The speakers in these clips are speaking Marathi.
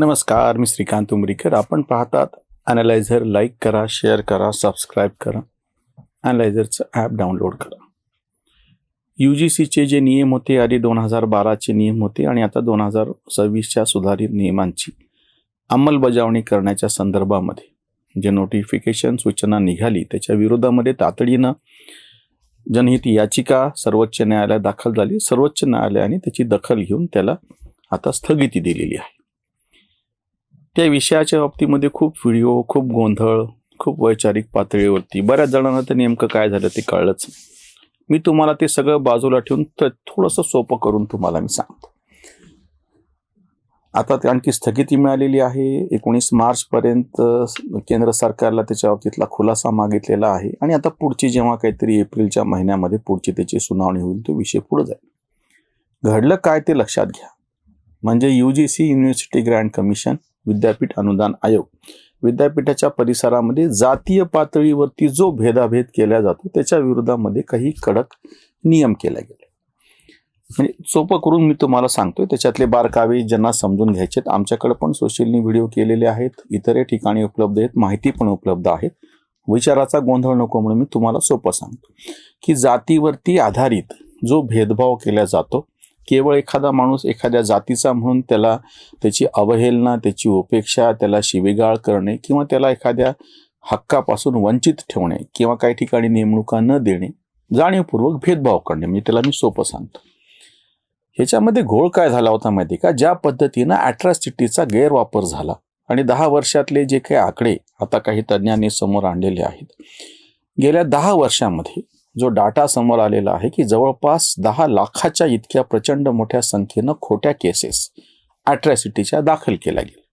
नमस्कार मी श्रीकांत उमरीकर. आपण पाहतात ॲनालायझर लाईक करा शेअर करा सबस्क्राईब करा. अनालायझरचं ॲप डाउनलोड करा. यू जी सीचे जे नियम होते आधी दोन हजार बाराचे नियम होते आणि आता दोन हजार सव्वीसच्या सुधारित नियमांची अंमलबजावणी करण्याच्या संदर्भामध्ये जे नोटिफिकेशन सूचना निघाली त्याच्या विरोधामध्ये तातडीनं जनहित याचिका सर्वोच्च न्यायालयात दाखल झाली. सर्वोच्च न्यायालयाने त्याची दखल घेऊन त्याला आता स्थगिती दिलेली आहे. त्या विषयाच्या बाबतीमध्ये खूप व्हिडिओ खूप गोंधळ खूप वैचारिक पातळीवरती बऱ्याच जणांना तर नेमकं काय झालं ते कळलंच मी तुम्हाला ते सगळं बाजूला ठेवून थोडंसं सोपं करून तुम्हाला मी सांगतो. आता आणखी स्थगिती मिळालेली आहे. एकोणीस मार्चपर्यंत केंद्र सरकारला त्याच्या बाबतीतला खुलासा मागितलेला आहे आणि आता पुढची जेव्हा काहीतरी एप्रिलच्या महिन्यामध्ये पुढची त्याची सुनावणी होईल तो विषय पुढे जाईल. घडलं काय ते लक्षात घ्या. म्हणजे U G C university grant commission विद्यापीठ अनुदान आयोग. विद्यापीठाच्या परिसरामध्ये जातीय पातळीवरती जो भेदाभेद केला जातो त्याच्या विरोधामध्ये काही कडक नियम केले गेले. म्हणजे सोपं करून मी तुम्हाला सांगतोय त्याच्यातले बारकावे ज्यांना समजून घ्यायचे आमच्याकडे पण सोशलनी व्हिडिओ केलेले आहेत इतरही ठिकाणी उपलब्ध आहेत माहिती पण उपलब्ध आहेत विचाराचा गोंधळ नको म्हणून मी तुम्हाला सोपं सांगतो की जातीवरती आधारित जो भेदभाव केला जातो केवळ एखादा माणूस एखाद्या जातीचा म्हणून त्याला त्याची अवहेलना त्याची उपेक्षा त्याला शिवेगाळ करणे किंवा त्याला एखाद्या हक्कापासून वंचित ठेवणे किंवा काही ठिकाणी नेमणुका न देणे जाणीवपूर्वक भेदभाव करणे म्हणजे त्याला मी सोपं सांगतो. ह्याच्यामध्ये घोळ काय झाला होता माहिती का? ज्या पद्धतीनं अॅट्रॉसिटीचा गैरवापर झाला आणि दहा वर्षातले जे काही आकडे आता काही तज्ज्ञांनी समोर आणलेले आहेत गेल्या दहा वर्षामध्ये जो डाटा समोर आलेला आहे की जवळपास दहा लाखाच्या इतक्या प्रचंड मोठ्या संख्येनं खोट्या केसेस अॅट्रॅसिटीच्या दाखल केल्या गेल्या.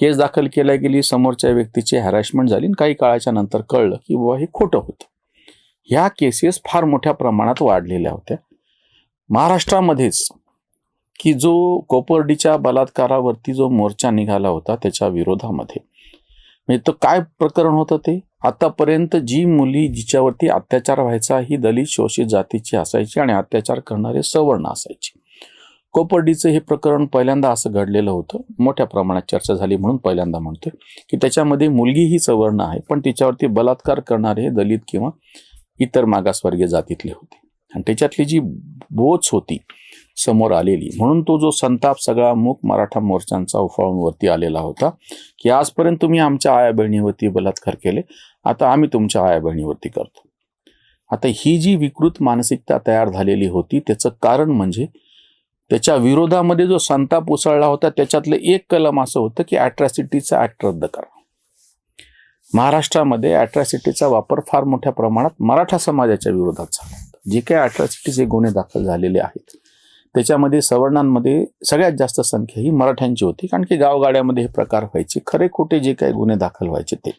केस दाखल केल्या गेली समोरच्या व्यक्तीची हॅरॅशमेंट झाली आणि काही काळाच्या नंतर कळलं की बाबा हे खोटं होतं. ह्या केसेस फार मोठ्या प्रमाणात वाढलेल्या होत्या. महाराष्ट्रामध्येच की जो कोपर्डीच्या बलात्कारावरती जो मोर्चा निघाला होता त्याच्या विरोधामध्ये म्हणजे तो काय प्रकरण होतं ते? आतापर्यंत जी मुली जिच्यावरती अत्याचार व्हायचा ही दलित शोषित जातीची असायची आणि अत्याचार करणारे सवर्ण असायची. कोपर्डीचं हे प्रकरण पहिल्यांदा असं घडलेलं होतं. मोठ्या प्रमाणात चर्चा झाली म्हणून पहिल्यांदा म्हणतोय की त्याच्यामध्ये मुलगी ही सवर्ण आहे पण तिच्यावरती बलात्कार करणारे हे दलित किंवा इतर मागासवर्गीय जातीतले होते. आणि त्याच्यातली जी बोच होती समोर आलेली. म्हणून तो जो संताप सगळा मूक मराठा मोर्चांचा उफाळून वरती आलेला होता की आजपर्यंत तुम्ही आमच्या आया बहिणीवरती बलात्कार केले आता आम्ही तुमच्या आया बहिणीवरती करतो. आता ही जी विकृत मानसिकता तयार झालेली होती त्याचं कारण म्हणजे त्याच्या विरोधामध्ये जो संताप उसळला होता त्याच्यातलं एक कलम असं होतं की ॲट्रॅसिटीचा ॲक्ट रद्द करा. महाराष्ट्रामध्ये ॲट्रॅसिटीचा वापर फार मोठ्या प्रमाणात मराठा समाजाच्या विरोधात झाला जे काही अॅट्रॅसिटीचे गुन्हे दाखल झालेले आहेत त्याच्यामध्ये सवर्णांमध्ये सगळ्यात जास्त संख्या ही मराठ्यांची होती कारण की गावगाड्यामध्ये हे प्रकार व्हायचे. खरे खोटे जे काही गुन्हे दाखल व्हायचे ते.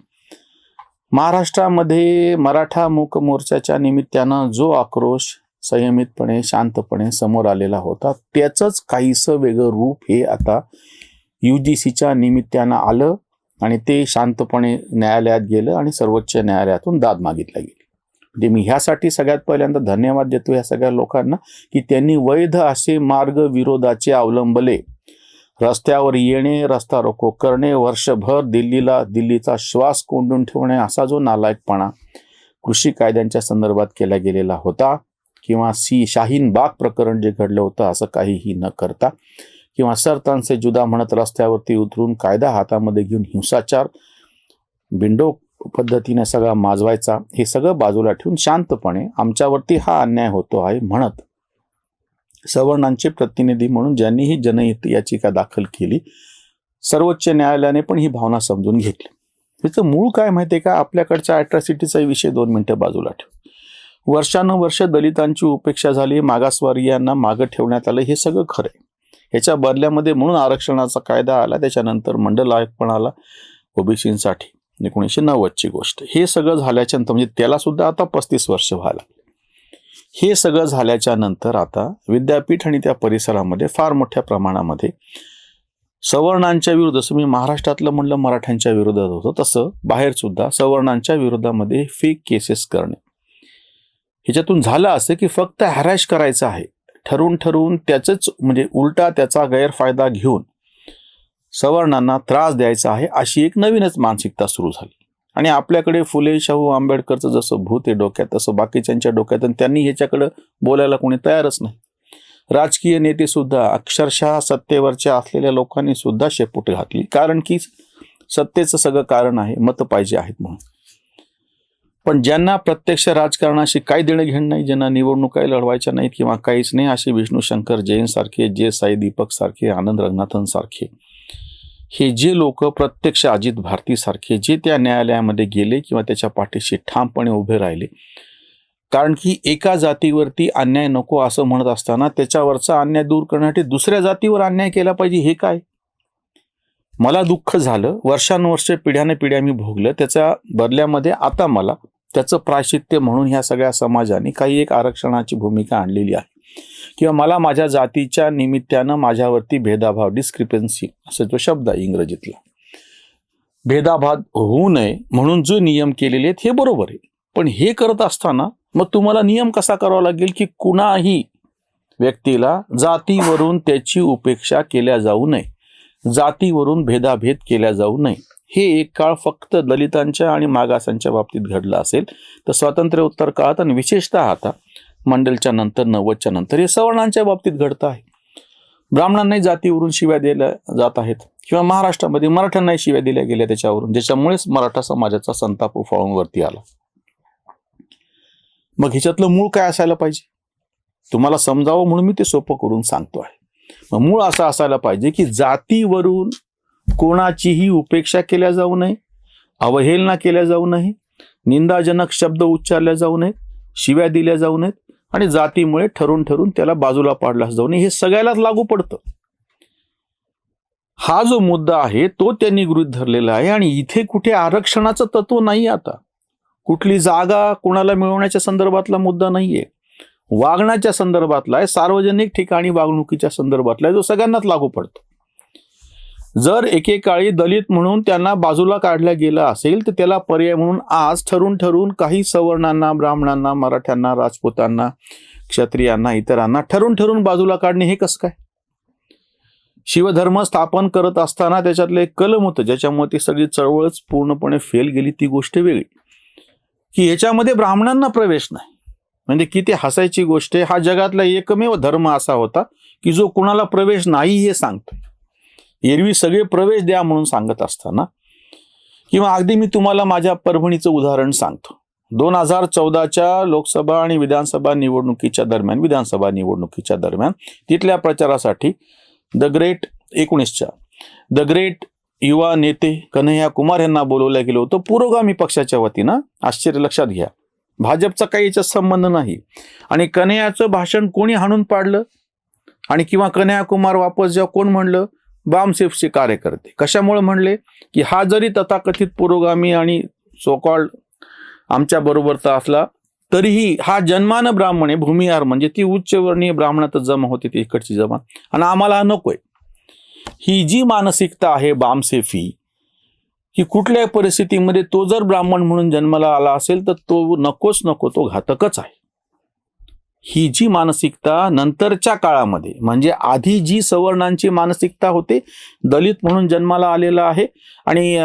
महाराष्ट्रामध्ये मराठा मूक मोर्चाच्या निमित्तानं जो आक्रोश संयमितपणे शांतपणे समोर आलेला होता त्याचंच काहीसं वेगळं रूप हे आता यू जी सीच्या निमित्तानं आलं आणि ते शांतपणे न्यायालयात गेलं आणि सर्वोच्च न्यायालयातून दाद मागितला गेली. म्हणजे मी ह्यासाठी सगळ्यात पहिल्यांदा धन्यवाद देतो या सगळ्या लोकांना की त्यांनी वैध असे मार्ग विरोधाचे अवलंबले. रस्त्यावर येणे रस्ता रोको करणे वर्षभर दिल्लीला दिल्लीचा श्वास कोंडून ठेवणे असा जो नालायकपणा कृषी कायद्यांच्या संदर्भात केला गेलेला होता किंवा सी शाहीन बाग प्रकरण जे घडलं होतं असं काहीही न करता किंवा सरतांचे जुदा म्हणत रस्त्यावरती उतरून कायदा हातामध्ये घेऊन हिंसाचार बिंडो पद्धतीने सगळा माजवायचा हे सगळं बाजूला ठेवून शांतपणे आमच्यावरती हा अन्याय होतो आहे म्हणत सवर्णांचे प्रतिनिधी म्हणून ज्यांनी ही जनहित याचिका दाखल केली सर्वोच्च न्यायालयाने पण ही भावना समजून घेतली. त्याचं मूळ काय माहिती आहे का? आपल्याकडच्या अॅट्रॉसिटीचा विषय दोन मिनिटं बाजूला ठेव. वर्षानुवर्ष दलितांची उपेक्षा झाली मागासवर्गीयांना मागं ठेवण्यात आलं हे सगळं खरं आहे. ह्याच्या बदल्यामध्ये म्हणून आरक्षणाचा कायदा आला त्याच्यानंतर मंडल आयोग पण आला ओबीसीसाठी. एकोणीसशे नव्वदची गोष्ट. हे सगळं झाल्याच्यानंतर म्हणजे त्याला सुद्धा आता पस्तीस वर्ष व्हायला हे सगळं झाल्याच्यानंतर आता विद्यापीठ आणि त्या परिसरामध्ये फार मोठ्या प्रमाणामध्ये सवर्णांच्या विरुद्ध जसं मी महाराष्ट्रातलं म्हणलं मराठ्यांच्या विरोधात होतं तसं बाहेर सुद्धा सवर्णांच्या विरोधामध्ये फेक केसेस करणे. ह्याच्यातून झालं असं की फक्त हॅरॅश करायचं आहे. ठरवून ठरवून त्याचंच म्हणजे उलटा त्याचा गैरफायदा घेऊन सवर्णांना त्रास द्यायचा आहे अशी एक नवीनच मानसिकता सुरू झाली. आणि आपल्याकडे फुले शाहू आंबेडकरचं जसं भूत आहे डोक्यात तसं बाकीच्यांच्या डोक्यात आणि त्यांनी ह्याच्याकडं बोलायला कोणी तयारच नाही. राजकीय नेते सुद्धा अक्षरशः सत्तेवरच्या असलेल्या लोकांनी सुद्धा शेपूट घातली कारण की सत्तेचं सगळं कारण आहे मतं पाहिजे आहेत म्हणून. पण ज्यांना प्रत्यक्ष राजकारणाशी काही देणं घेणं नाही ज्यांना निवडणुकाही लढवायच्या नाहीत किंवा काहीच नाही असे विष्णू शंकर जैन सारखे जे साई दीपक सारखे आनंद रंगनाथन सारखे हे जे लोक प्रत्यक्ष अजित भारतीसारखे जे त्या न्यायालयामध्ये गेले किंवा त्याच्या पाठीशी ठामपणे उभे राहिले कारण की एका जातीवरती अन्याय नको असं म्हणत असताना त्याच्यावरचा अन्याय दूर करण्यासाठी दुसऱ्या जातीवर अन्याय केला पाहिजे हे काय? मला दुःख झालं. वर्षानुवर्षे पिढ्याने पिढ्या मी भोगलं. त्याच्या बदल्यामध्ये आता मला त्याचं प्रायश्चित्य म्हणून ह्या सगळ्या समाजाने काही एक आरक्षणाची भूमिका आणलेली आहे. किंवा मला माझ्या जातीच्या निमित्तानं माझ्यावरती भेदाभाव डिस्क्रिपन्सी असा जो शब्द आहे इंग्रजीतला. भेदाभाव होऊ नये म्हणून जो नियम केलेले आहेत हे बरोबर आहे. पण हे करत असताना मग तुम्हाला नियम कसा करावा लागेल की कुणाही व्यक्तीला जातीवरून त्याची उपेक्षा केल्या जाऊ नये जातीवरून भेदाभेद केल्या जाऊ नये. हे एक काळ फक्त दलितांच्या आणि मागासांच्या बाबतीत घडलं असेल. तर स्वातंत्र्य उत्तर काळात आणि विशेषतः आता मंडलच्या नंतर नव्वदच्या नंतर हे सवर्णांच्या बाबतीत घडतं आहे. ब्राह्मणांनाही जातीवरून शिव्या दिल्या जात आहेत. किंवा महाराष्ट्रामध्ये मराठ्यांनाही शिव्या दिल्या गेल्या त्याच्यावरून. ज्याच्यामुळेच मराठा समाजाचा संताप उफाळून वरती आला. मग ह्याच्यातलं मूळ काय असायला पाहिजे? तुम्हाला समजावं म्हणून मी ते सोपं करून सांगतो आहे. मग मूळ असं असायला पाहिजे की जातीवरून कोणाचीही उपेक्षा केल्या जाऊ नये अवहेलना केल्या जाऊ नये निंदाजनक शब्द उच्चारल्या जाऊ नयेत शिव्या दिल्या जाऊ नयेत आणि जातीमुळे ठरून ठरून त्याला बाजूला पाडला जाऊ नये. हे सगळ्यालाच लागू पडतं. हा जो मुद्दा आहे तो त्यांनी गृहित धरलेला आहे आणि इथे कुठे आरक्षणाचं तत्व नाही आता. कुठली जागा कोणाला मिळवण्याच्या संदर्भातला मुद्दा नाहीये. वागण्याच्या संदर्भातला आहे सार्वजनिक ठिकाणी वागणुकीच्या संदर्भातला आहे जो सगळ्यांनाच लागू पडतो. जर एकेकाळी दलित म्हणून त्यांना बाजूला काढलं गेलं असेल तर त्याला पर्याय म्हणून आज ठरून ठरून काही सवर्णांना ब्राह्मणांना मराठ्यांना राजपुतांना क्षत्रियांना इतरांना ठरून ठरून बाजूला काढणे हे कसं काय? शिवधर्म स्थापन करत असताना त्याच्यातलं एक कलम होतं ज्याच्यामुळे ती सगळी चळवळच पूर्णपणे फेल गेली ती गोष्ट वेगळी. की याच्यामध्ये ब्राह्मणांना प्रवेश नाही. म्हणजे किती हसायची गोष्ट आहे. हा जगातला एकमेव धर्म असा होता की जो कुणाला प्रवेश नाही हे सांगतो. एरवी सगळे प्रवेश द्या म्हणून सांगत असताना किंवा अगदी मी तुम्हाला माझ्या परभणीचं उदाहरण सांगतो. दोन हजार चौदाच्या लोकसभा आणि विधानसभा निवडणुकीच्या दरम्यान विधानसभा निवडणुकीच्या दरम्यान तिथल्या प्रचारासाठी द ग्रेट एकोणीसच्या द ग्रेट युवा नेते कन्हैया कुमार यांना बोलवलं गेलं होतं. पुरोगामी पक्षाच्या वतीनं आश्चर्य लक्षात घ्या. भाजपचा काही याच्यात संबंध नाही. आणि कन्हैयाचं भाषण कोणी हाणून पाडलं? आणि किंवा कन्हैया कुमार वापस जेव्हा कोण म्हणलं? बामसेफचे कार्यकर्ते. कशामुळे म्हणले? की हा जरी तथाकथित पुरोगामी आणि सोकॉल्ड आमच्या बरोबरचा असला तरीही हा जन्मानं ब्राह्मण आहे भूमिहार म्हणजे ती उच्चवर्णीय ब्राह्मणातच जमा होते ती इकडची जमा. आणि आम्हाला हा नकोय. ही जी मानसिकता आहे बामसेफी की कुठल्याही परिस्थितीमध्ये तो जर ब्राह्मण म्हणून जन्माला आला असेल तर तो नकोच नको तो घातकच आहे. ही जी मानसिकता नंतरच्या काळामध्ये म्हणजे आधी जी सवर्णांची मानसिकता होते दलित म्हणून जन्माला आलेला आहे आणि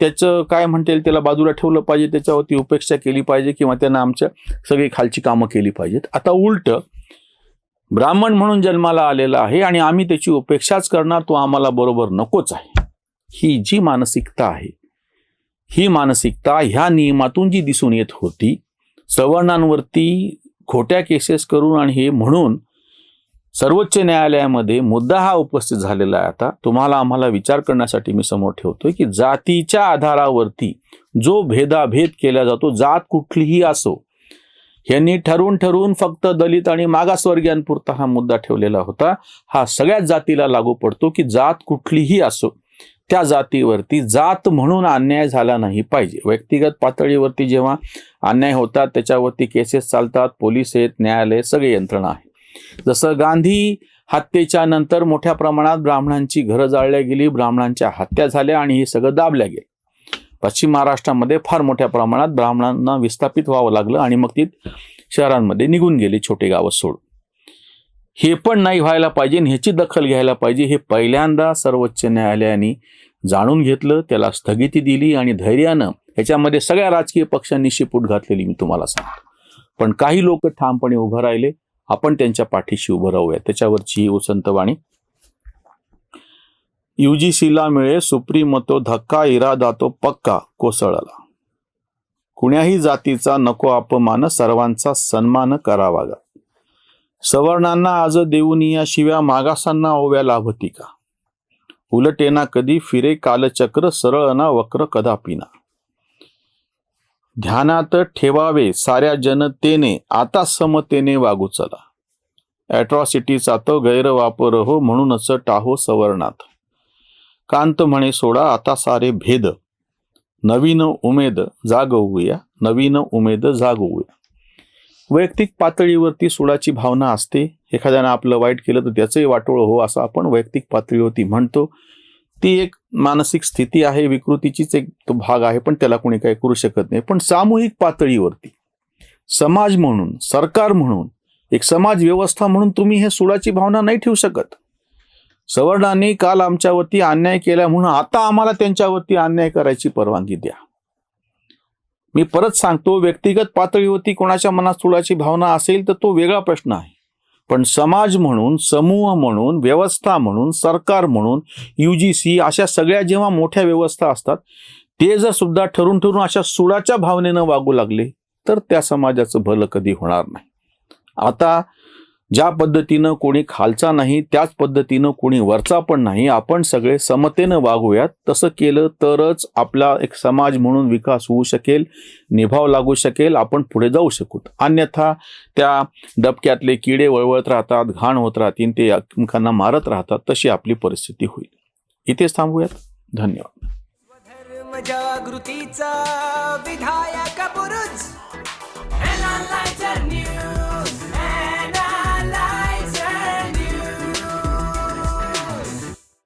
त्याचं काय म्हणता येईल त्याला बाजूला ठेवलं पाहिजे त्याच्यावरती उपेक्षा केली पाहिजे किंवा त्यांना आमच्या सगळी खालची कामं केली पाहिजेत. आता उलट ब्राह्मण म्हणून जन्माला आलेला आहे आणि आम्ही त्याची उपेक्षाच करणार तो आम्हाला बरोबर नकोच आहे. ही जी मानसिकता आहे ही मानसिकता ह्या नियमातून जी दिसून येत होती सवर्णांवरती खोट्या केसेस करून आणि हे म्हणून सर्वोच्च न्यायालयामध्ये मुद्दा हा उपस्थित झालेला आहे आता. तुम्हाला आम्हाला विचार करण्यासाठी मी समोर ठेवतोय की जातीच्या आधारावरती जो भेदाभेद केला जातो जात कुठलीही असो यांनी ठरवून ठरवून फक्त दलित आणि मागासवर्गीयांपुरता हा मुद्दा ठेवलेला होता. हा सगळ्याच जातीला लागू पडतो की जात कुठलीही असो. त्या जातीवरती जात म्हणून अन्याय झाला नाही पाहिजे. व्यक्तिगत पातळीवरती जेव्हा अन्याय होतात त्याच्यावरती केसेस चालतात पोलीस आहेत न्यायालय सगळे यंत्रणा आहे जसं गांधी हत्येच्या नंतर मोठ्या प्रमाणात ब्राह्मणांची घरं जाळल्या गेली ब्राह्मणांच्या हत्या झाल्या आणि हे सगळं दाबल्या गेलं. पश्चिम महाराष्ट्रामध्ये फार मोठ्या प्रमाणात ब्राह्मणांना विस्थापित व्हावं लागलं आणि मग ती शहरांमध्ये निघून गेली छोटे गावं सोडून. हे पण नाही व्हायला पाहिजे ह्याची दखल घ्यायला पाहिजे हे पहिल्यांदा सर्वोच्च न्यायालयाने जाणून घेतलं त्याला स्थगिती दिली आणि धैर्यानं ह्याच्यामध्ये सगळ्या राजकीय पक्षांनी शिपूट घातलेली मी तुम्हाला सांगतो. पण काही लोक ठामपणे उभं राहिले. आपण त्यांच्या पाठीशी उभं राहूया. त्याच्यावरची ही उसंतवाणी युजीसीला मिळे सुप्रीमतो धक्का इरादा तो पक्का कोसळला. कुण्याही जातीचा नको अपमान सर्वांचा सन्मान करावा गा सवर्णांना आज देऊनिया शिव्या मागासांना ओव्या लाभती का? उलटेना कधी फिरे कालचक्र सरळ ना वक्र कदापिना. ध्यानात ठेवावे साऱ्या जनतेने आता समतेने वागू चला. ॲट्रॉसिटीचा तो गैरवापर हो म्हणूनच टाहो सवर्णात. कांत म्हणे सोडा आता सारे भेद. नवीन उमेद जागवूया नवीन उमेद जागवूया. वैयक्तिक पातळीवरती सुडाची भावना असते. एखाद्यानं आपलं वाईट केलं तर त्याचंही वाटोळ हो असं आपण वैयक्तिक पातळीवरती म्हणतो. ती एक मानसिक स्थिती आहे विकृतीचीच एक तो भाग आहे पण त्याला कोणी काही करू शकत नाही. पण सामूहिक पातळीवरती समाज म्हणून सरकार म्हणून एक समाज व्यवस्था म्हणून तुम्ही हे सुडाची भावना नाही ठेवू शकत. सवर्णांनी काल आमच्यावरती अन्याय केला म्हणून आता आम्हाला त्यांच्यावरती अन्याय करायची परवानगी द्या. मी परत सांगतो व्यक्तिगत पातळीवरती कोणाच्या मनात सुडाची भावना असेल तर तो वेगळा प्रश्न आहे. पण समाज म्हणून समूह म्हणून व्यवस्था म्हणून सरकार म्हणून युजीसी अशा सगळ्या जेव्हा मोठ्या व्यवस्था असतात ते जर सुद्धा ठरून ठरून अशा सुडाच्या भावनेनं वागू लागले तर त्या समाजाचं भलं कधी होणार नाही. आता ज्या पद्धतीनं कोणी खालचा नाही त्याच पद्धतीनं कोणी वरचा पण नाही आपण सगळे समतेनं वागूयात. तसं केलं तरच आपला एक समाज म्हणून विकास होऊ शकेल निभाव लागू शकेल आपण पुढे जाऊ शकू अन्यथा त्या डबक्यातले किडे वळवळत राहतात घाण होत राहतील ते एकमेकांना मारत राहतात तशी आपली परिस्थिती होईल. इथेच थांबूयात. धन्यवाद. जागृतीचा विधायक